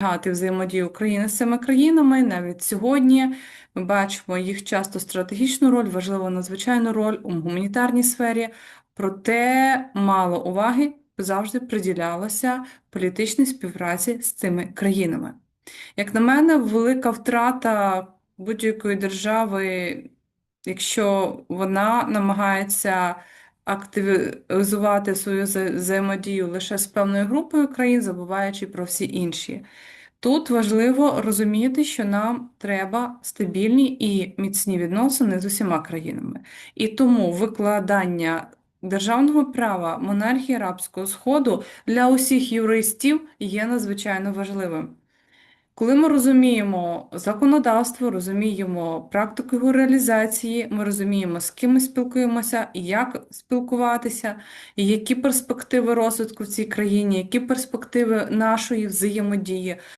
зберігати взаємодію України з цими країнами. Навіть сьогодні ми бачимо їх часто стратегічну роль, важливу надзвичайну роль у гуманітарній сфері, проте мало уваги завжди приділялося політичній співпраці з цими країнами. Як на мене, велика втрата будь-якої держави, якщо вона намагається активізувати свою вза- взаємодію лише з певною групою країн, забуваючи про всі інші. Тут важливо розуміти, що нам треба стабільні і міцні відносини з усіма країнами. І тому викладання державного права монархії Арабського Сходу для усіх юристів є надзвичайно важливим. Коли ми розуміємо законодавство, розуміємо практику його реалізації, ми розуміємо, з ким ми спілкуємося, як спілкуватися, які перспективи розвитку в цій країні, які перспективи нашої взаємодії,